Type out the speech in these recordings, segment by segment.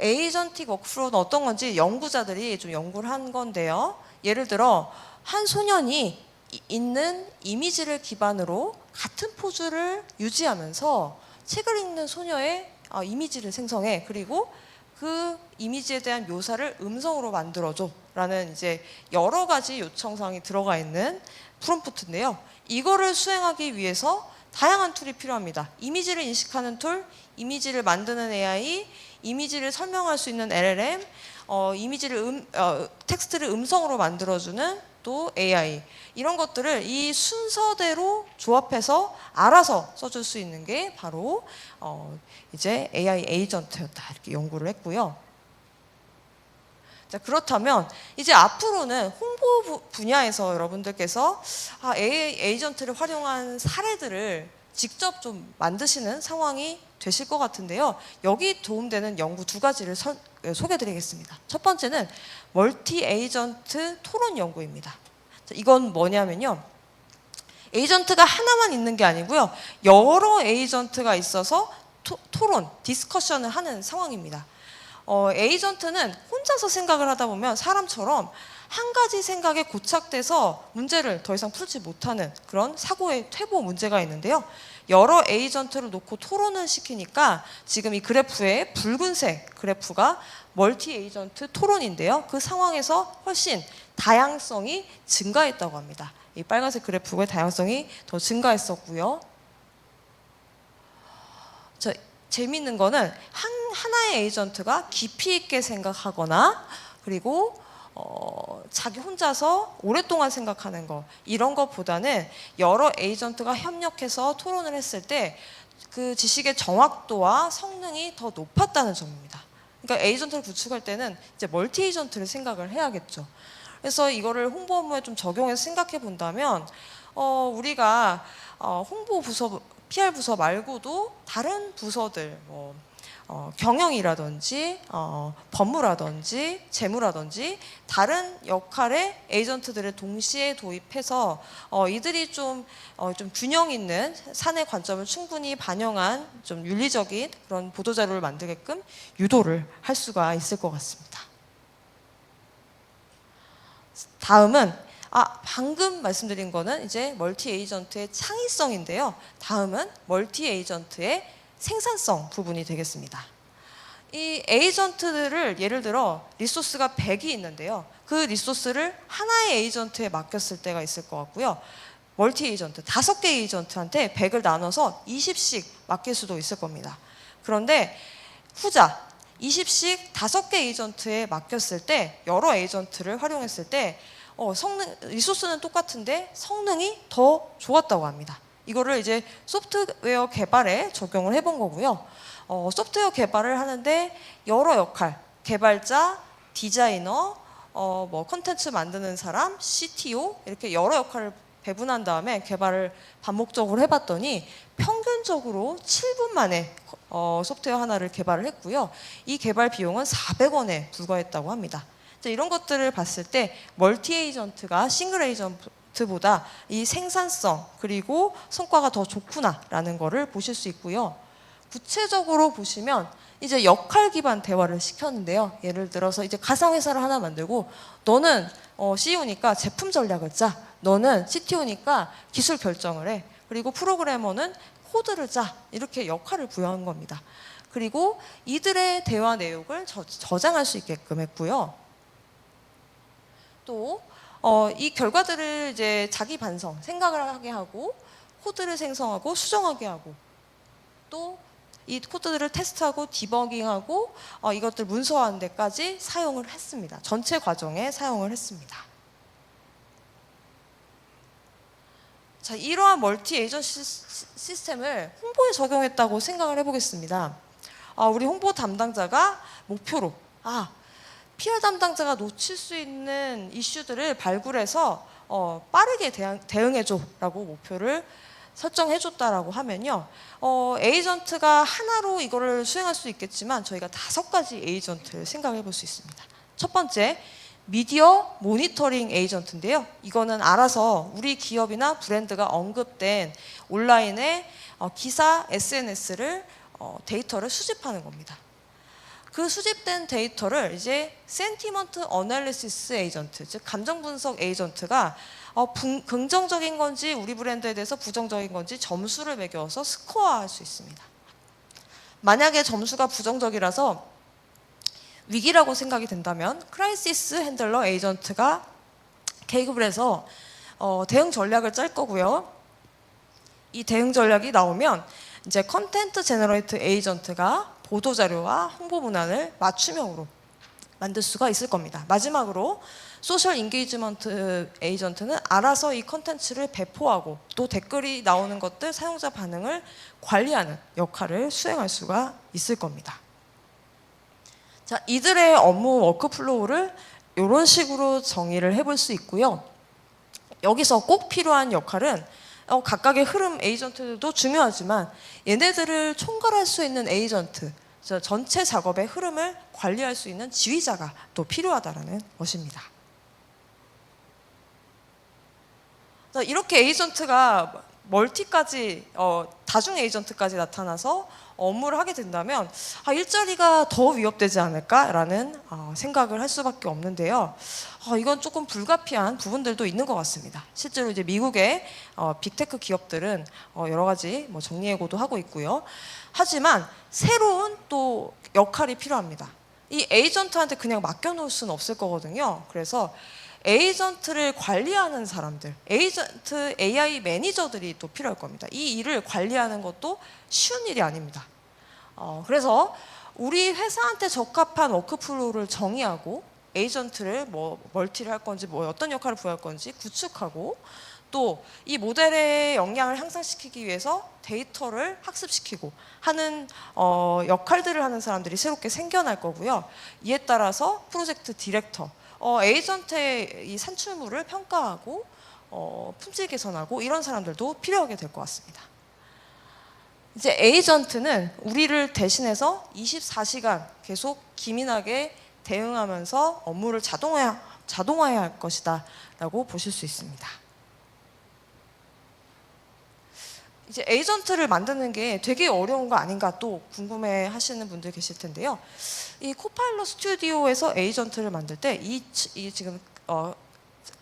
에이전틱 워크프로는 어떤 건지 연구자들이 좀 연구를 한 건데요. 예를 들어 한 소년이 이- 있는 이미지를 기반으로 같은 포즈를 유지하면서 책을 읽는 소녀의 어, 이미지를 생성해 그리고 그 이미지에 대한 묘사를 음성으로 만들어줘라는 이제 여러 가지 요청사항이 들어가 있는 프롬프트인데요. 이거를 수행하기 위해서 다양한 툴이 필요합니다. 이미지를 인식하는 툴, 이미지를 만드는 AI, 이미지를 설명할 수 있는 LLM, 어, 이미지를 음, 어, 텍스트를 음성으로 만들어주는 또 AI 이런 것들을 이 순서대로 조합해서 알아서 써줄 수 있는 게 바로 어, 이제 AI 에이전트였다 이렇게 연구를 했고요. 자 그렇다면 이제 앞으로는 홍보 부- 분야에서 여러분들께서 아, AI 에이전트를 활용한 사례들을 직접 좀 만드시는 상황이 되실 것 같은데요. 여기 도움되는 연구 두 가지를 설- 예, 소개드리겠습니다. 첫 번째는 멀티 에이전트 토론 연구입니다. 자, 이건 뭐냐면요. 에이전트가 하나만 있는 게 아니고요. 여러 에이전트가 있어서 토, 토론, 디스커션을 하는 상황입니다. 어, 에이전트는 혼자서 생각을 하다 보면 사람처럼 한 가지 생각에 고착돼서 문제를 더 이상 풀지 못하는 그런 사고의 퇴보 문제가 있는데요. 여러 에이전트를 놓고 토론을 시키니까 지금 이 그래프의 붉은색 그래프가 멀티 에이전트 토론인데요. 그 상황에서 훨씬 다양성이 증가했다고 합니다. 이 빨간색 그래프의 다양성이 더 증가했었고요. 저 재밌는 거는 한 하나의 에이전트가 깊이 있게 생각하거나 그리고 어, 자기 혼자서 오랫동안 생각하는 거 이런 것보다는 여러 에이전트가 협력해서 토론을 했을 때 그 지식의 정확도와 성능이 더 높았다는 점입니다. 그러니까 에이전트를 구축할 때는 이제 멀티 에이전트를 생각을 해야겠죠. 그래서 이거를 홍보 업무에 좀 적용해서 생각해 본다면 어, 우리가 어, 홍보 부서 PR 부서 말고도 다른 부서들 뭐 어, 경영이라든지 어, 법무라든지 재무라든지 다른 역할의 에이전트들을 동시에 도입해서 어, 이들이 좀, 어, 좀 균형 있는 사내 관점을 충분히 반영한 좀 윤리적인 그런 보도 자료를 만들게끔 유도를 할 수가 있을 것 같습니다. 다음은 아 방금 말씀드린 거는 이제 멀티 에이전트의 창의성인데요. 다음은 멀티 에이전트의 생산성 부분이 되겠습니다. 이 에이전트들을 예를 들어 리소스가 100이 있는데요. 그 리소스를 하나의 에이전트에 맡겼을 때가 있을 것 같고요. 멀티 에이전트, 다섯 개 에이전트한테 100을 나눠서 20씩 맡길 수도 있을 겁니다. 그런데 후자 20씩 다섯 개 에이전트에 맡겼을 때 여러 에이전트를 활용했을 때 어, 성능 리소스는 똑같은데 성능이 더 좋았다고 합니다. 이거를 이제 소프트웨어 개발에 적용을 해본 거고요. 어, 소프트웨어 개발을 하는데 여러 역할, 개발자, 디자이너, 어, 뭐 컨텐츠 만드는 사람, CTO 이렇게 여러 역할을 배분한 다음에 개발을 반복적으로 해봤더니 평균적으로 7분 만에 어, 소프트웨어 하나를 개발을 했고요. 이 개발 비용은 400원에 불과했다고 합니다. 자, 이런 것들을 봤을 때 멀티 에이전트가 싱글 에이전트 보다 이 생산성 그리고 성과가 더 좋구나라는 거를 보실 수 있고요. 구체적으로 보시면 이제 역할 기반 대화를 시켰는데요. 예를 들어서 이제 가상 회사를 하나 만들고 너는 어, CEO니까 제품 전략을 짜. 너는 CTO니까 기술 결정을 해. 그리고 프로그래머는 코드를 짜. 이렇게 역할을 부여한 겁니다. 그리고 이들의 대화 내용을 저, 저장할 수 있게끔 했고요. 또, 어, 이 결과들을 이제 자기 반성, 생각을 하게 하고, 코드를 생성하고, 수정하게 하고, 또, 이 코드들을 테스트하고, 디버깅하고, 어, 이것들 문서화하는 데까지 사용을 했습니다. 전체 과정에 사용을 했습니다. 자, 이러한 멀티 에이전 시- 시- 시스템을 홍보에 적용했다고 생각을 해보겠습니다. 아, 우리 홍보 담당자가 목표로, 아, PR 담당자가 놓칠 수 있는 이슈들을 발굴해서 어, 빠르게 대응, 대응해줘라고 목표를 설정해줬다라고 하면요. 어, 에이전트가 하나로 이거를 수행할 수 있겠지만 저희가 다섯 가지 에이전트를 생각해 볼 수 있습니다. 첫 번째, 미디어 모니터링 에이전트인데요. 이거는 알아서 우리 기업이나 브랜드가 언급된 온라인의 어, 기사, SNS를 어, 데이터를 수집하는 겁니다. 그 수집된 데이터를 이제 센티먼트 어널리시스 에이전트, 즉 감정 분석 에이전트가 어, 분- 긍정적인 건지 우리 브랜드에 대해서 부정적인 건지 점수를 매겨서 스코어할 수 있습니다. 만약에 점수가 부정적이라서 위기라고 생각이 된다면 크라이시스 핸들러 에이전트가 개입을 해서 어, 대응 전략을 짤 거고요. 이 대응 전략이 나오면 이제 컨텐트 제너레이트 에이전트가 보도 자료와 홍보 문안을 맞춤형으로 만들 수가 있을 겁니다. 마지막으로 소셜 인게이지먼트 에이전트는 알아서 이 컨텐츠를 배포하고 또 댓글이 나오는 것들 사용자 반응을 관리하는 역할을 수행할 수가 있을 겁니다. 자, 이들의 업무 워크플로우를 이런 식으로 정의를 해볼 수 있고요. 여기서 꼭 필요한 역할은 어, 각각의 흐름 에이전트도 중요하지만 얘네들을 총괄할 수 있는 에이전트, 저 전체 작업의 흐름을 관리할 수 있는 지휘자가 또 필요하다라는 것입니다. 자, 이렇게 에이전트가 멀티까지 어, 다중 에이전트까지 나타나서 업무를 하게 된다면 아, 일자리가 더 위협되지 않을까라는 어, 생각을 할 수밖에 없는데요. 어, 이건 조금 불가피한 부분들도 있는 것 같습니다. 실제로 이제 미국의 어, 빅테크 기업들은 어, 여러 가지 뭐 정리해고도 하고 있고요. 하지만 새로운 또 역할이 필요합니다. 이 에이전트한테 그냥 맡겨놓을 수는 없을 거거든요. 그래서 에이전트를 관리하는 사람들, 에이전트 AI 매니저들이 또 필요할 겁니다. 이 일을 관리하는 것도 쉬운 일이 아닙니다. 어, 그래서 우리 회사한테 적합한 워크플로우를 정의하고 에이전트를 뭐 멀티를 할 건지 뭐 어떤 역할을 부여할 건지 구축하고 또 이 모델의 역량을 향상시키기 위해서 데이터를 학습시키고 하는 어, 역할들을 하는 사람들이 새롭게 생겨날 거고요. 이에 따라서 프로젝트 디렉터, 어, 에이전트의 이 산출물을 평가하고 어, 품질 개선하고 이런 사람들도 필요하게 될 것 같습니다. 이제 에이전트는 우리를 대신해서 24시간 계속 기민하게 대응하면서 업무를 자동화, 자동화해야 할 것이다 라고 보실 수 있습니다. 이제 에이전트를 만드는 게 되게 어려운 거 아닌가 또 궁금해 하시는 분들 계실 텐데요. 이 코파일럿 스튜디오에서 에이전트를 만들 때이 지금 어,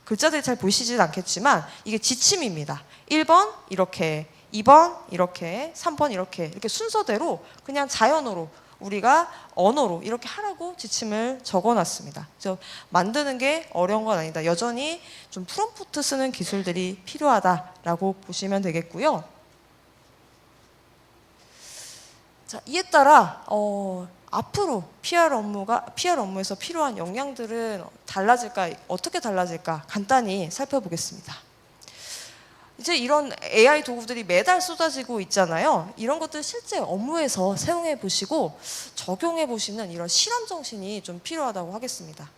글자들이 잘 보이시진 않겠지만 이게 지침입니다. 1번 이렇게, 2번 이렇게, 3번 이렇게 이렇게 순서대로 그냥 자연어로 우리가 언어로 이렇게 하라고 지침을 적어놨습니다. 그래서 만드는 게 어려운 건 아니다. 여전히 좀 프롬프트 쓰는 기술들이 필요하다라고 보시면 되겠고요. 자, 이에 따라 어, 앞으로 PR 업무가 PR 업무에서 필요한 역량들은 달라질까 어떻게 달라질까 간단히 살펴보겠습니다. 이제 이런 AI 도구들이 매달 쏟아지고 있잖아요. 이런 것들 실제 업무에서 사용해 보시고 적용해 보시는 이런 실험 정신이 좀 필요하다고 하겠습니다.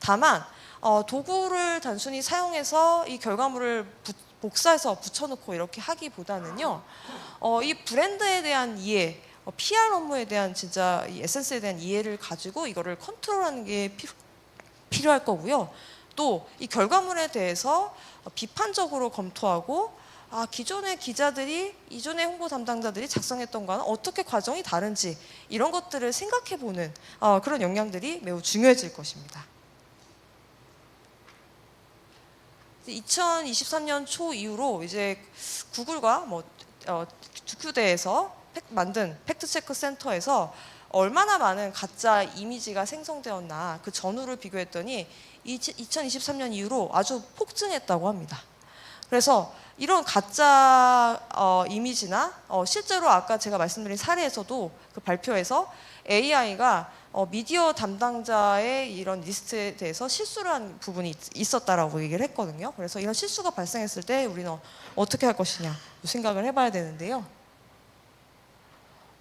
다만 어, 도구를 단순히 사용해서 이 결과물을 부, 복사해서 붙여놓고 이렇게 하기보다는요, 어, 이 브랜드에 대한 이해, 어, PR 업무에 대한 진짜 이 에센스에 대한 이해를 가지고 이거를 컨트롤하는 게 필요, 필요할 거고요. 또 이 결과물에 대해서 어, 비판적으로 검토하고 아 기존의 기자들이 이전의 홍보 담당자들이 작성했던 거는 어떻게 과정이 다른지 이런 것들을 생각해 보는 어, 그런 역량들이 매우 중요해질 것입니다. 2023년 초 이후로 이제 구글과 뭐 어, 두큐대에서 팩, 만든 팩트체크 센터에서 얼마나 많은 가짜 이미지가 생성되었나 그 전후를 비교했더니 2023년 이후로 아주 폭증했다고 합니다. 그래서 이런 가짜 어, 이미지나 어, 실제로 아까 제가 말씀드린 사례에서도 그 발표에서 AI가 어, 미디어 담당자의 이런 리스트에 대해서 실수를 한 부분이 있- 있었다라고 얘기를 했거든요. 그래서 이런 실수가 발생했을 때 우리는 어떻게 할 것이냐 생각을 해봐야 되는데요.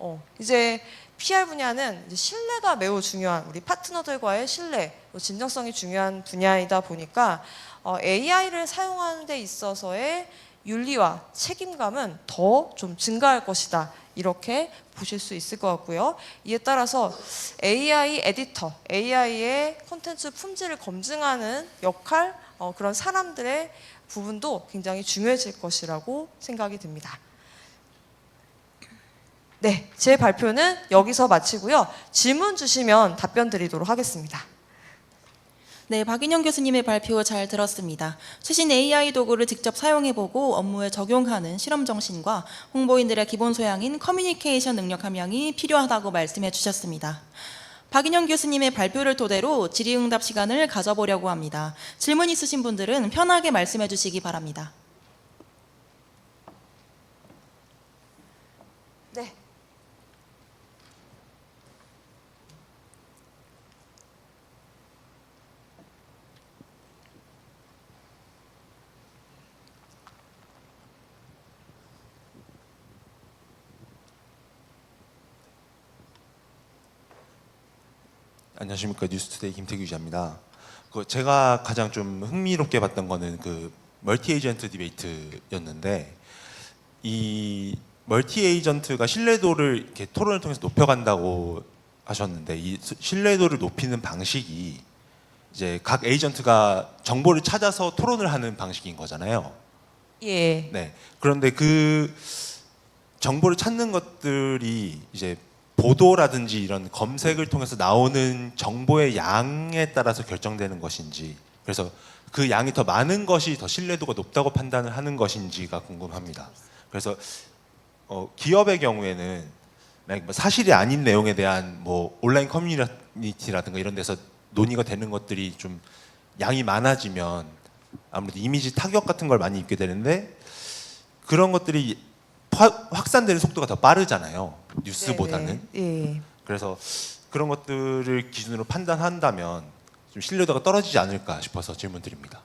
어, 이제 PR 분야는 이제 신뢰가 매우 중요한 우리 파트너들과의 신뢰, 또 진정성이 중요한 분야이다 보니까 어, AI를 사용하는 데 있어서의 윤리와 책임감은 더 좀 증가할 것이다. 이렇게 보실 수 있을 것 같고요. 이에 따라서 AI 에디터, AI의 콘텐츠 품질을 검증하는 역할, 어, 그런 사람들의 부분도 굉장히 중요해질 것이라고 생각이 듭니다. 네, 제 발표는 여기서 마치고요. 질문 주시면 답변 드리도록 하겠습니다. 네, 박인영 교수님의 발표 잘 들었습니다. 최신 AI 도구를 직접 사용해보고 업무에 적용하는 실험 정신과 홍보인들의 기본 소양인 커뮤니케이션 능력 함양이 필요하다고 말씀해 주셨습니다. 박인영 교수님의 발표를 토대로 질의응답 시간을 가져보려고 합니다. 질문 있으신 분들은 편하게 말씀해 주시기 바랍니다. 네. 안녕하십니까 뉴스투데이 김태규 기자입니다. 그 제가 가장 좀 흥미롭게 봤던 거는 그 멀티 에이전트 디베이트였는데 이 멀티 에이전트가 신뢰도를 이렇게 토론을 통해서 높여간다고 하셨는데 이 수- 신뢰도를 높이는 방식이 이제 각 에이전트가 정보를 찾아서 토론을 하는 방식인 거잖아요. 예. 네. 그런데 그 정보를 찾는 것들이 이제 보도라든지 이런 검색을 통해서 나오는 정보의 양에 따라서 결정되는 것인지 그래서 그 양이 더 많은 것이 더 신뢰도가 높다고 판단을 하는 것인지가 궁금합니다. 그래서 어, 기업의 경우에는 뭐 사실이 아닌 내용에 대한 뭐 온라인 커뮤니티라든가 이런 데서 논의가 되는 것들이 좀 양이 많아지면 아무래도 이미지 타격 같은 걸 많이 입게 되는데 그런 것들이 화- 확산되는 속도가 더 빠르잖아요. 뉴스보다는. 네, 네. 예. 그래서 그런 것들을 기준으로 판단한다면 좀 신뢰도가 떨어지지 않을까 싶어서 질문드립니다.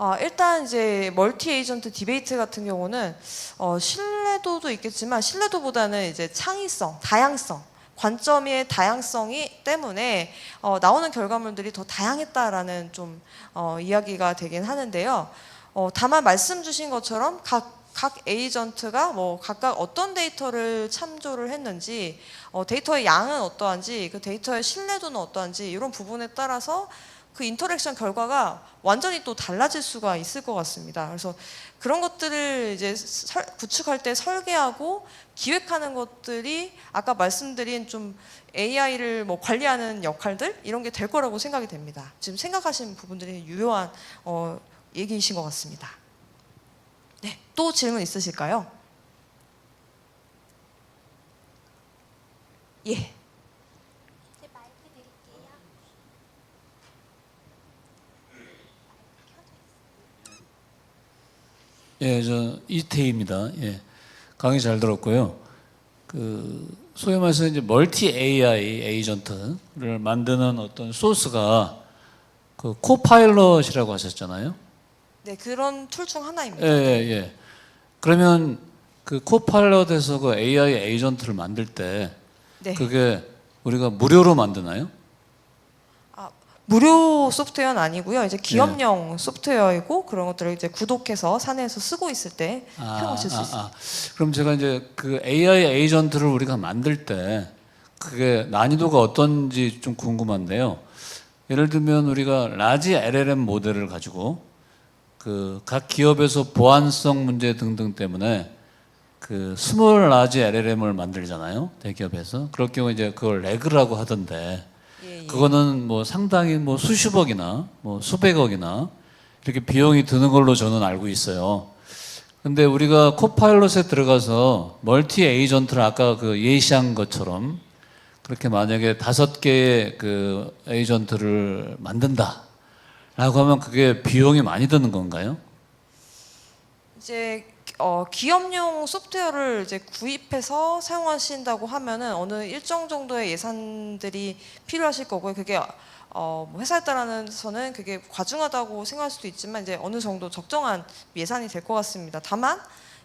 아, 일단 이제 멀티 에이전트 디베이트 같은 경우는 어, 신뢰도도 있겠지만 신뢰도보다는 이제 창의성, 다양성, 관점의 다양성이 때문에 어, 나오는 결과물들이 더 다양했다라는 좀 어, 이야기가 되긴 하는데요. 어, 다만 말씀 주신 것처럼 각, 각 에이전트가 뭐 각각 어떤 데이터를 참조를 했는지 어, 데이터의 양은 어떠한지 그 데이터의 신뢰도는 어떠한지 이런 부분에 따라서 그 인터랙션 결과가 완전히 또 달라질 수가 있을 것 같습니다. 그래서 그런 것들을 이제 설- 구축할 때 설계하고 기획하는 것들이 아까 말씀드린 좀 AI를 뭐 관리하는 역할들 이런 게 될 거라고 생각이 됩니다. 지금 생각하시는 부분들이 유효한 어, 얘기이신 것 같습니다. 네, 또 질문 있으실까요? 예. 이제 마이크 드릴게요. 예, 저 이태희입니다. 예, 강의 잘 들었고요. 그 소위 말해서 이제 멀티 AI 에이전트를 만드는 어떤 소스가 그 코파일럿이라고 하셨잖아요. 네, 그런 툴 중 하나입니다. 예, 예, 예. 그러면 그 코파일럿에서 그 AI 에이전트를 만들 때 네. 그게 우리가 무료로 만드나요? 무료 소프트웨어는 아니고요. 이제 기업용 소프트웨어이고 그런 것들을 이제 구독해서 사내에서 쓰고 있을 때 사용하실 수 있습니다. 그럼 제가 이제 그 AI 에이전트를 우리가 만들 때 그게 난이도가 어떤지 좀 궁금한데요. 예를 들면 우리가 라지 LLM 모델을 가지고 그 각 기업에서 보안성 문제 등등 때문에 그 스몰 라지 LLM을 만들잖아요. 대기업에서. 그럴 경우 이제 그걸 레그라고 하던데 예, 예. 그거는 뭐 상당히 뭐 수십억이나 뭐 수백억이나 이렇게 비용이 드는 걸로 저는 알고 있어요. 근데 우리가 코파일럿에 들어가서 멀티 에이전트를 아까 그 예시한 것처럼 그렇게 만약에 다섯 개의 그 에이전트를 만든다. 라고 하면 그게 비용이 많이 드는 건가요? 이제 어, 기업용 소프트웨어를 이제 구입해서 사용하신다고 하면은 어느 일정 정도의 예산들이 필요하실 거고요. 그게 어, 뭐 회사에 따라서는 그게 과중하다고 생각할 수도 있지만 이제 어느 정도 적정한 예산이 될 것 같습니다. 다만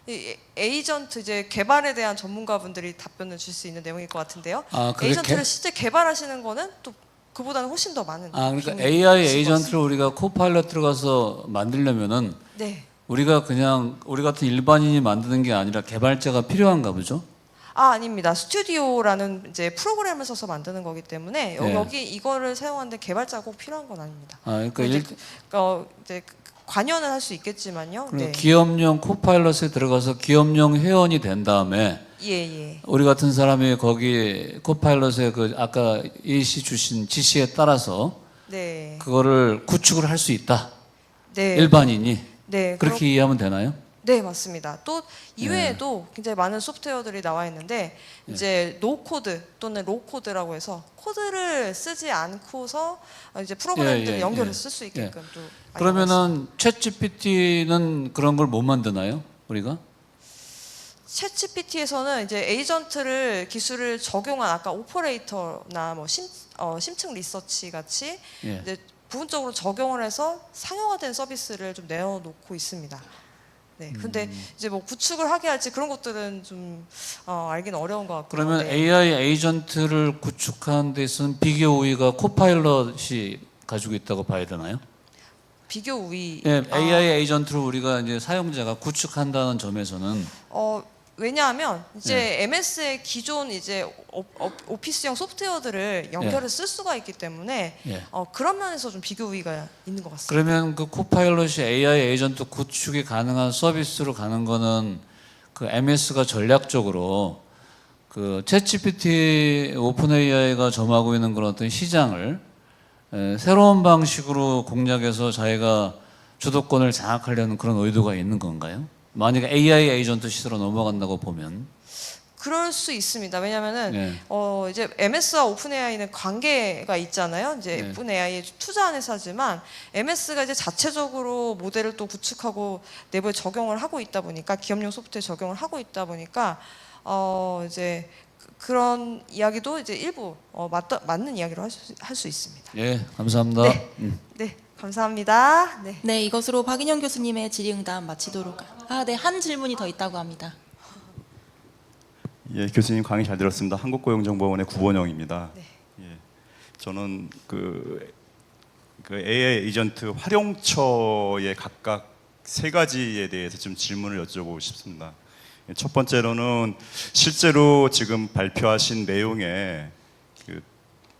이 에이전트 이제 개발에 대한 전문가분들이 답변을 줄 수 있는 내용일 것 같은데요. 아, 에이전트를 개- 실제 개발하시는 거는 또 그보다는 훨씬 더 많은 아, 그러니까 AI 에이전트를 우리가 코파일럿 들어가서 만들려면은. 네. 우리가 그냥 우리 같은 일반인이 만드는 게 아니라 개발자가 필요한가 보죠? 아 아닙니다. 스튜디오라는 이제 프로그램을 써서 만드는 거기 때문에 여- 네. 여기 이거를 사용하는데 개발자 꼭 필요한 건 아닙니다. 아, 그러니까 이제 일, 어, 이제 그- 관여는 할 수 있겠지만요. 네. 기업용 코파일럿에 들어가서 기업용 회원이 된 다음에 예, 예. 우리 같은 사람이 거기 코파일럿의 그 아까 예시 주신 지시에 따라서 네. 그거를 구축을 할 수 있다. 네. 일반인이 네. 그렇게 이해하면 되나요? 네, 맞습니다. 또 이외에도 굉장히 많은 소프트웨어들이 나와 있는데 이제 노 코드 또는 로 코드라고 해서 코드를 쓰지 않고서 이제 프로그램들을 예, 예, 연결해서 예. 쓸수 있게끔 또 많이 그러면은 챗 GPT는 그런 걸 못 만드나요? 우리가? 챗GPT에서는 이제 에이전트를 기술을 적용한 아까 오퍼레이터나 뭐 심, 어, 심층 리서치 같이 예. 이제 부분적으로 적용을 해서 상용화된 서비스를 좀 내어놓고 있습니다. 네, 근데 음. 이제 뭐 구축을 하게 할지 그런 것들은 좀 어, 알기는 어려운 것 같고요. 그러면 네. AI 에이전트를 구축하는 데 있어서는 비교 우위가 코파일럿이 가지고 있다고 봐야 되나요? 비교 우위. 예, 아, AI 에이전트를 우리가 이제 사용자가 구축한다는 점에서는 어 왜냐하면 이제 네. MS의 기존 이제 오, 오, 오피스형 소프트웨어들을 연결해 쓸 수가 있기 때문에 예. 어, 그런 면에서 좀 비교 우위가 있는 것 같습니다. 그러면 그 코파일럿이 AI 에이전트 구축이 가능한 서비스로 가는 거는 그 MS가 전략적으로 그 챗GPT 오픈 AI가 점하고 있는 그런 어떤 시장을 에, 새로운 방식으로 공략해서 자기가 주도권을 장악하려는 그런 의도가 있는 건가요? 만약에 AI 에이전트 시대로 넘어간다고 보면 그럴 수 있습니다. 왜냐하면은 네. 어 이제 MS와 오픈AI는 관계가 있잖아요. 이제 네. 오픈AI에 투자한 회사지만 MS가 이제 자체적으로 모델을 또 구축하고 내부에 적용을 하고 있다 보니까 기업용 소프트에 적용을 하고 있다 보니까 어 이제 그- 그런 이야기도 이제 일부 어 맞다, 맞는 이야기로 할수할수 있습니다. 예 감사합니다. 네. 음. 네, 감사합니다. 네. 네, 이것으로 박인영 교수님의 질의응답 마치도록. 아, 네, 한 질문이 더 있다고 합니다. 예, 교수님 강의 잘 들었습니다. 한국고용정보원의 구본영입니다. 네. 예, 저는 그, 그 AI 에이전트 활용처의 각각 세 가지에 대해서 좀 질문을 여쭤보고 싶습니다. 예, 첫 번째로는 실제로 지금 발표하신 내용에 그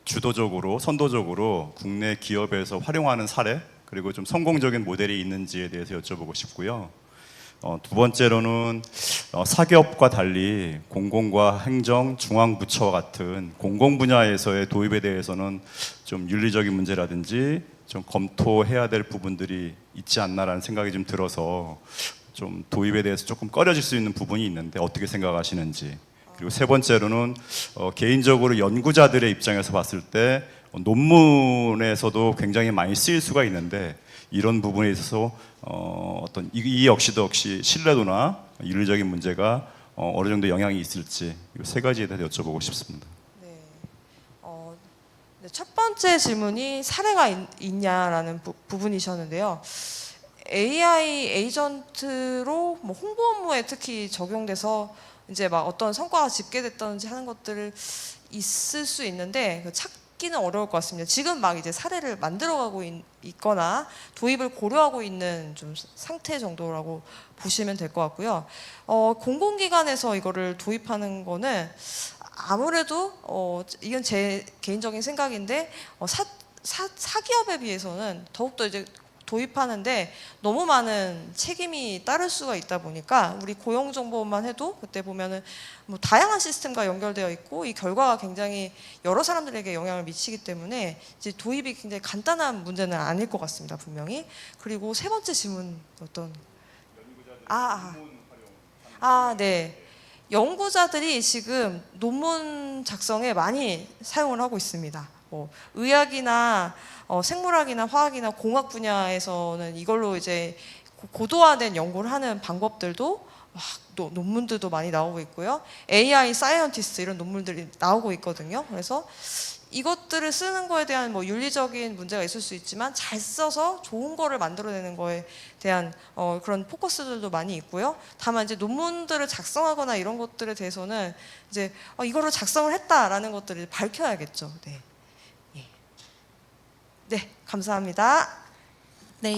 주도적으로 선도적으로 국내 기업에서 활용하는 사례 그리고 좀 성공적인 모델이 있는지에 대해서 여쭤보고 싶고요. 어, 두 번째로는 어, 사기업과 달리 공공과 행정, 중앙부처 같은 공공 분야에서의 도입에 대해서는 좀 윤리적인 문제라든지 좀 검토해야 될 부분들이 있지 않나라는 생각이 좀 들어서 좀 도입에 대해서 조금 꺼려질 수 있는 부분이 있는데 어떻게 생각하시는지 그리고 세 번째로는 어, 개인적으로 연구자들의 입장에서 봤을 때 어, 논문에서도 굉장히 많이 쓰일 수가 있는데 이런 부분에 있어서 어, 어떤 이, 이 역시도 역시 신뢰도나 윤리적인 문제가 어, 어느 정도 영향이 있을지 이 세 가지에 대해서 여쭤보고 싶습니다. 네. 어, 네, 첫 번째 질문이 사례가 있, 냐라는 부, 부분이셨는데요. AI 에이전트로 뭐 홍보 업무에 특히 적용돼서 이제 막 어떤 성과가 집계됐다든지 하는 것들을 있을 수 있는데 그 찾기는 어려울 것 같습니다. 지금 막 이제 사례를 만들어가고 있, 있거나 도입을 고려하고 있는 좀 상태 정도라고 보시면 될 것 같고요. 어, 공공기관에서 이거를 도입하는 거는 아무래도 어, 이건 제 개인적인 생각인데 어, 사, 사, 사기업에 비해서는 더욱더 이제 도입하는데 너무 많은 책임이 따를 수가 있다 보니까 우리 고용 정보만 해도 그때 보면은 뭐 다양한 시스템과 연결되어 있고 이 결과가 굉장히 여러 사람들에게 영향을 미치기 때문에 이제 도입이 굉장히 간단한 문제는 아닐 것 같습니다 분명히 그리고 세 번째 질문 어떤 아, 아, 아, 네. 연구자들이 지금 논문 작성에 많이 사용을 하고 있습니다. 뭐 의학이나 어, 생물학이나 화학이나 공학 분야에서는 이걸로 이제 고- 고도화된 연구를 하는 방법들도 막 노- 논문들도 많이 나오고 있고요. AI 사이언티스트 이런 논문들이 나오고 있거든요. 그래서 이것들을 쓰는 거에 대한 뭐 윤리적인 문제가 있을 수 있지만 잘 써서 좋은 거를 만들어내는 거에 대한 어, 그런 포커스들도 많이 있고요. 다만 이제 논문들을 작성하거나 이런 것들에 대해서는 이제 어, 이거를 작성을 했다라는 것들을 밝혀야겠죠. 네, 감사합니다.